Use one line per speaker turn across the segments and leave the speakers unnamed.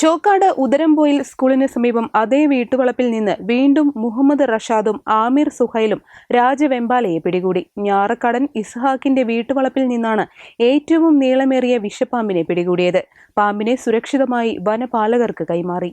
ചോക്കാട് ഉദരംപോയിൽ സ്കൂളിന് സമീപം അതേ വീട്ടുവളപ്പിൽ നിന്ന് വീണ്ടും മുഹമ്മദ് റഷാദും ആമിർ സുഹൈലും രാജവെമ്പാലയെ പിടികൂടി. ഞാറക്കടൻ ഇസ്ഹാക്കിന്റെ വീട്ടുവളപ്പിൽ നിന്നാണ് ഏറ്റവും നീളമേറിയ വിഷപ്പാമ്പിനെ പിടികൂടിയത്. പാമ്പിനെ സുരക്ഷിതമായി വനപാലകർക്ക് കൈമാറി.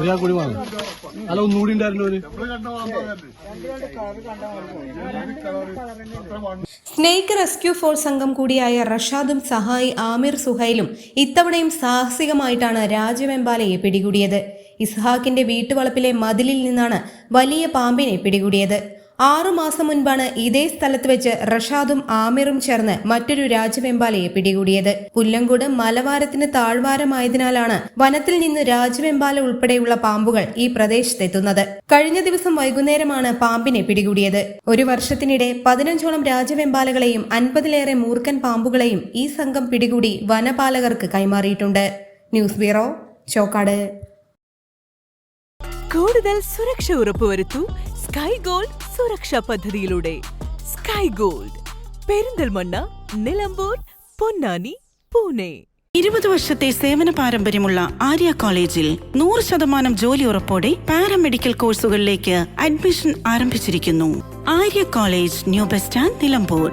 ഒരാൾ കൂടി വാങ്ങും. അല്ല ഒന്നുകൂടി ഉണ്ടായിരുന്നു ഒരു
സ്നേക്ക് റെസ്ക്യൂ ഫോഴ്സ് അംഗം കൂടിയായ റഷാദും സഹായി ആമിർ സുഹൈലും ഇത്തവണയും സാഹസികമായിട്ടാണ് രാജവെമ്പാലയെ പിടികൂടിയത്. ഇസ്ഹാക്കിന്റെ വീട്ടുവളപ്പിലെ മതിലിൽ നിന്നാണ് വലിയ പാമ്പിനെ പിടികൂടിയത്. ആറു മാസം മുൻപാണ് ഇതേ സ്ഥലത്ത് വെച്ച് റഷാദും ആമിറും ചേർന്ന് മറ്റൊരു രാജവെമ്പാലയെ പിടികൂടിയത്. പുല്ലങ്കോട് മലവാരത്തിന് താഴ്വാരമായതിനാലാണ് വനത്തിൽ നിന്ന് രാജവെമ്പാല ഉൾപ്പെടെയുള്ള പാമ്പുകൾ ഈ പ്രദേശത്തെത്തുന്നത്. കഴിഞ്ഞ ദിവസം വൈകുന്നേരമാണ് പാമ്പിനെ പിടികൂടിയത്. ഒരു വർഷത്തിനിടെ പതിനഞ്ചോളം രാജവെമ്പാലകളെയും അൻപതിലേറെ മൂർഖൻ പാമ്പുകളെയും ഈ സംഘം പിടികൂടി വനപാലകർക്ക് കൈമാറിയിട്ടുണ്ട്. News bureau Chokkad.
കൂടുതൽ സുരക്ഷ ഉറപ്പുവരുത്തൂ സ്കൈ ഗോൾഡ് സുരക്ഷാ പദ്ധതിയിലൂടെ. Sky gold Perinthalmanna Nilambur Ponnani Pune.
ഇരുപത് വർഷത്തെ സേവന പാരമ്പര്യമുള്ള ആര്യ കോളേജിൽ നൂറ് ശതമാനം ജോലി ഉറപ്പോടെ പാരാമെഡിക്കൽ കോഴ്സുകളിലേക്ക് അഡ്മിഷൻ ആരംഭിച്ചിരിക്കുന്നു. Arya college new bus stand Nilambur.